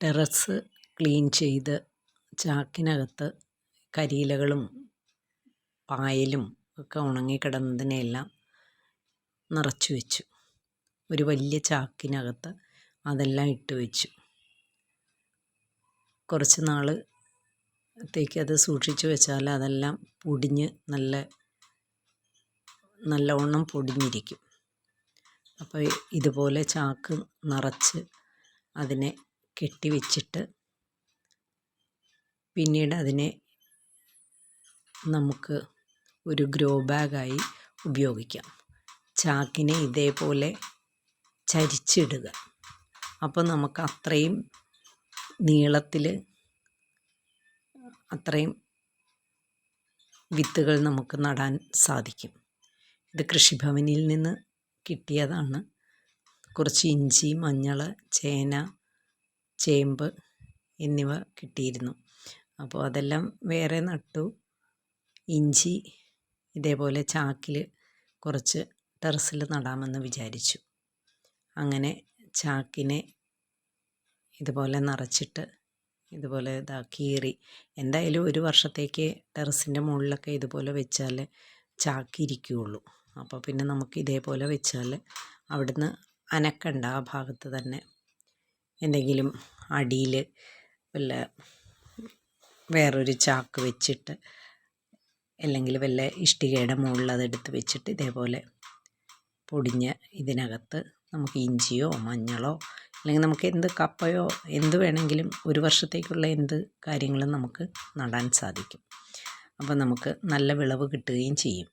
Terrace clean ചെയ്ത് ചാക്കിനകത്ത് കരിയിലകളും പായലും ഒക്കെ ഉണങ്ങിക്കിടന്നതിനെയെല്ലാം നിറച്ചു വെച്ചു. ഒരു വലിയ ചാക്കിനകത്ത് അതെല്ലാം ഇട്ട് വെച്ചു. കുറച്ച് നാൾ ത്തേക്ക് അത് സൂക്ഷിച്ചു വെച്ചാൽ അതെല്ലാം പൊടിഞ്ഞ് നല്ല നല്ലവണ്ണം പൊടിഞ്ഞിരിക്കും. അപ്പോൾ ഇതുപോലെ ചാക്ക് നിറച്ച് അതിനെ കെട്ടി വെച്ചിട്ട് പിന്നീട് അതിനെ നമുക്ക് ഒരു ഗ്രോ ബാഗായി ഉപയോഗിക്കാം. ചാക്കിനെ ഇതേപോലെ ചരിച്ചിടുക. അപ്പോൾ നമുക്ക് അത്രയും നീളത്തിൽ അത്രയും വിത്തുകൾ നമുക്ക് നടാൻ സാധിക്കും. ഇത് കൃഷിഭവനിൽ നിന്ന് കിട്ടിയതാണ്. കുറച്ച് ഇഞ്ചി മഞ്ഞൾ ചേന ചേമ്പ് എന്നിവ കിട്ടിയിരുന്നു. അപ്പോൾ അതെല്ലാം വേറെ നട്ടു. ഇഞ്ചി ഇതേപോലെ ചാക്കിൽ കുറച്ച് ടെറസിൽ നടാമെന്ന് വിചാരിച്ചു. അങ്ങനെ ചാക്കിനെ ഇതുപോലെ നിറച്ചിട്ട് ഇതുപോലെ ഇതാ കീറി. എന്തായാലും ഒരു വർഷത്തേക്ക് ടെറസിന്റെ മുകളിലൊക്കെ ഇതുപോലെ വെച്ചാൽ ചാക്കിരിക്കുകയുള്ളൂ അപ്പോൾ പിന്നെ നമുക്ക് ഇതേപോലെ വെച്ചാൽ അവിടുന്ന് അനക്കണ്ട ആ ഭാഗത്ത് തന്നെ എന്തെങ്കിലും അടിയിൽ വല്ല വേറൊരു ചാക്ക് വെച്ചിട്ട് അല്ലെങ്കിൽ വല്ല ഇഷ്ടികയുടെ മുകളിൽ അതെടുത്ത് വെച്ചിട്ട് ഇതേപോലെ പൊടിഞ്ഞ ഇതിനകത്ത് നമുക്ക് ഇഞ്ചിയോ മഞ്ഞളോ അല്ലെങ്കിൽ നമുക്ക് എന്ത് കപ്പയോ എന്ത് വേണമെങ്കിലും ഒരു വർഷത്തേക്കുള്ള എന്ത് കാര്യങ്ങളും നമുക്ക് നടാൻ സാധിക്കും. അപ്പോൾ നമുക്ക് നല്ല വിളവ് കിട്ടുകയും ചെയ്യും.